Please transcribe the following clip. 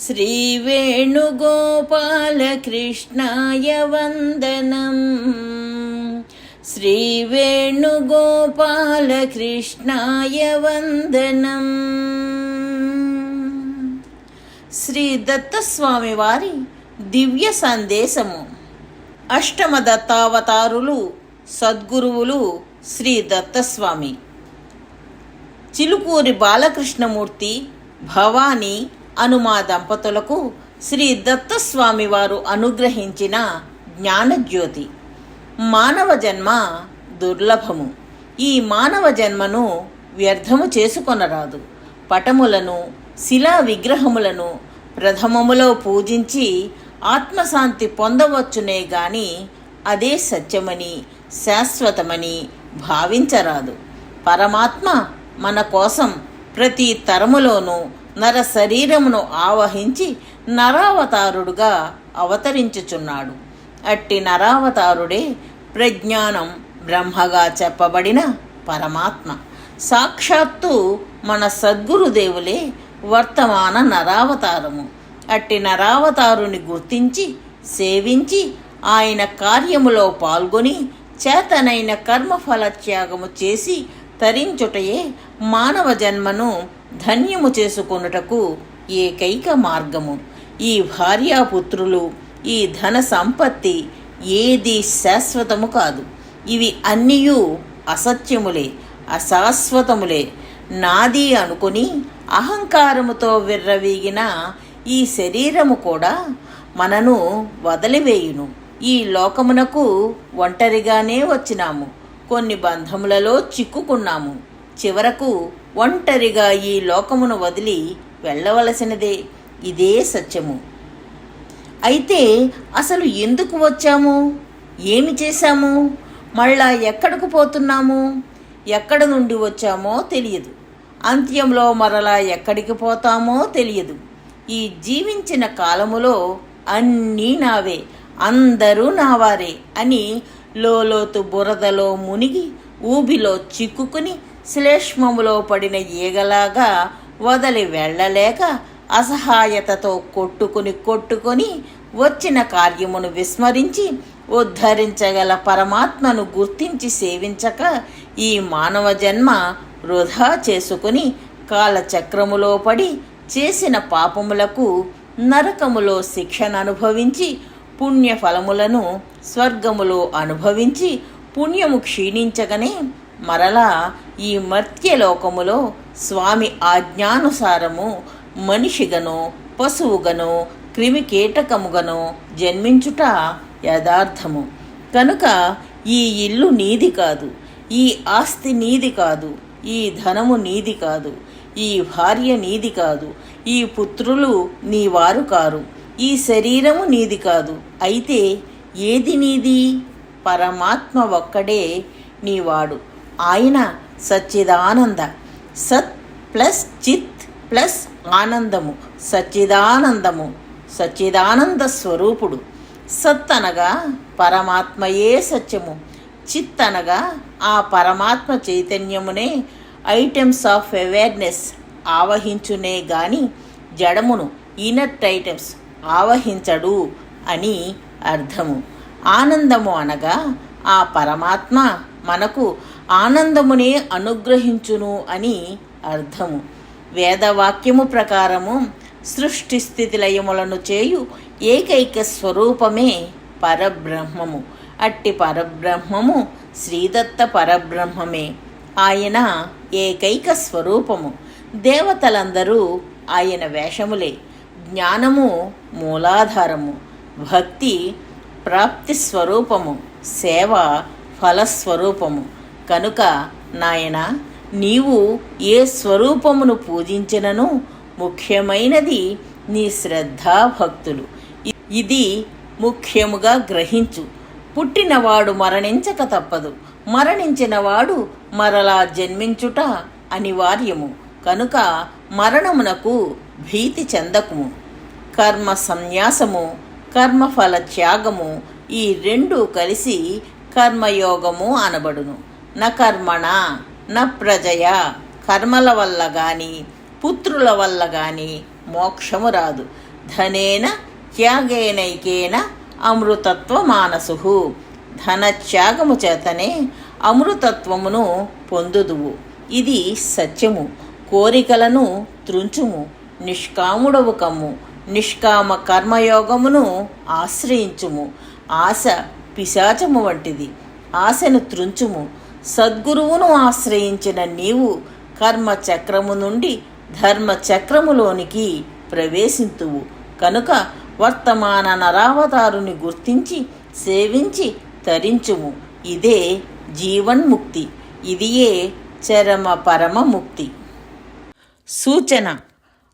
श्रीवेणुगोपालकृष्णाय वन्दनम् శ్రీవేణుగోపాలకృష్ణాయ వందనం శ్రీ దత్తస్వామి వారి దివ్య సందేశము అష్టమ దత్తావతారులు సద్గురువులు శ్రీ దత్తస్వామి చిలుకూరి బాలకృష్ణమూర్తి భవానీ అనుమా దంపతులకు శ్రీ దత్తస్వామి వారు అనుగ్రహించిన జ్ఞానజ్యోతి. మానవ జన్మ దుర్లభము. ఈ మానవ జన్మను వ్యర్థము చేసుకొనరాదు. పటములను శిలా విగ్రహములను ప్రథమములో పూజించి ఆత్మశాంతి పొందవచ్చునే గాని అదే సత్యమని శాశ్వతమని భావించరాదు. పరమాత్మ మన కోసం ప్రతి తరములోనూ నర శరీరమును ఆవహించి నరావతారుడుగా అవతరించుచున్నాడు. అట్టి నరావతారుడే ప్రజ్ఞానం బ్రహ్మగా చెప్పబడిన పరమాత్మ. సాక్షాత్తు మన సద్గురుదేవులే వర్తమాన నరావతారము. అట్టి నరావతారుని గుర్తించి సేవించి ఆయన కార్యములో పాల్గొని చేతనైన కర్మఫల త్యాగము చేసి తరించుటయే మానవ జన్మను ధన్యము చేసుకొనుటకు ఏకైక మార్గము. ఈ భార్యాపుత్రులు ఈ ధన సంపత్తి ఏది శాశ్వతము కాదు. ఇవి అన్నీయూ అసత్యములే అశాశ్వతములే. నాది అనుకుని అహంకారముతో విర్రవీగిన ఈ శరీరము కూడా మనను వదిలివేయును. ఈ లోకమునకు ఒంటరిగానే వచ్చినాము. కొన్ని బంధములలో చిక్కుకున్నాము. చివరకు ఒంటరిగా ఈ లోకమును వదిలి వెళ్ళవలసినదే. ఇదే సత్యము. అయితే అసలు ఎందుకు వచ్చాము? ఏమి చేశాము? మళ్ళా ఎక్కడికి పోతున్నాము? ఎక్కడ నుండి వచ్చామో తెలియదు. అంత్యంలో మరలా ఎక్కడికి పోతామో తెలియదు. ఈ జీవించిన కాలములో అన్నీ నావే అందరూ నావారే అని లోలోతు బురదలో మునిగి ఊబిలో చిక్కుకుని శ్లేష్మములో పడిన ఈగలాగా వదలి వెళ్ళలేక అసహాయతతో కొట్టుకుని కొట్టుకొని వచ్చిన కార్యమును విస్మరించి ఉద్ధరించగల పరమాత్మను గుర్తించి సేవించక ఈ మానవ జన్మ వృధా చేసుకుని కాలచక్రములో పడి చేసిన పాపములకు నరకములో శిక్షను అనుభవించి పుణ్యఫలములను స్వర్గములో అనుభవించి పుణ్యము క్షీణించగనే మరలా ఈ మర్త్యలోకములో స్వామి ఆజ్ఞానుసారము మనిషిగను పశువుగను క్రిమికీటకముగను జన్మించుట యథార్థము. కనుక ఈ ఇల్లు నీది కాదు ఈ ఆస్తి నీది కాదు ఈ ధనము నీది కాదు ఈ భార్య నీది కాదు ఈ పుత్రులు నీ వారు కారు ఈ శరీరము నీది కాదు అయితే ఏది నీది? పరమాత్మ ఒక్కడే నీవాడు. ఆయన సచ్చిదానంద. సత్ ప్లస్ చిత్ ప్లస్ ఆనందము. సచ్చిదానందము. సచ్చిదానంద స్వరూపుడు. సత్ అనగా పరమాత్మయే సత్యము. చిత్ అనగా ఆ పరమాత్మ చైతన్యమునే ఐటమ్స్ ఆఫ్ అవేర్నెస్ ఆవహించునే గాని జడమును ఇనట్ ఐటమ్స్ ఆవహించడు అని అర్థము. ఆనందము అనగా ఆ పరమాత్మ మనకు ఆనందమునే అనుగ్రహించును అని అర్థము. వేదవాక్యము ప్రకారము సృష్టి స్థితి లయములను చేయు ఏకైక స్వరూపమే పరబ్రహ్మము. అట్టి పరబ్రహ్మము శ్రీదత్త పరబ్రహ్మమే. ఆయన ఏకైక స్వరూపము. దేవతలందరూ ఆయన వేషములే. జ్ఞానము మూలాధారము. భక్తి ప్రాప్తి స్వరూపము సేవ ఫలస్వరూపము. కనుక నాయన నీవు ఏ స్వరూపమును పూజించినను ముఖ్యమైనది నీ శ్రద్ధా భక్తులు ఇది ముఖ్యముగా గ్రహించు. పుట్టినవాడు మరణించక తప్పదు. మరణించినవాడు మరలా జన్మించుట అనివార్యము. కనుక మరణమునకు భీతి చెందకుము. కర్మ సన్యాసము కర్మఫల త్యాగము ఈ రెండు కలిసి కర్మయోగము అనబడును. న కర్మణ న ప్రజయ కర్మల వల్ల గాని పుత్రుల వల్ల గాని మోక్షము రాదు. ధనేన త్యాగేనైకేన అమృతత్వ మానసు. ధనత్యాగము చేతనే అమృతత్వమును పొందుదువు. ఇది సత్యము. కోరికలను త్రుంచుము. నిష్కాముడవు కమ్ము. నిష్కామ కర్మయోగమును ఆశ్రయించుము. ఆశ పిశాచము వంటిది. ఆశను త్రుంచుము. సద్గురువును ఆశ్రయించిన నీవు కర్మ చక్రము నుండి ధర్మ చక్రములోనికి ప్రవేశింతువు. కనుక వర్తమాన నరావతారుని గుర్తించి సేవించి తరించుము. ఇదే జీవన్ముక్తి. ఇదియే చరమ పరమ ముక్తి. సూచన.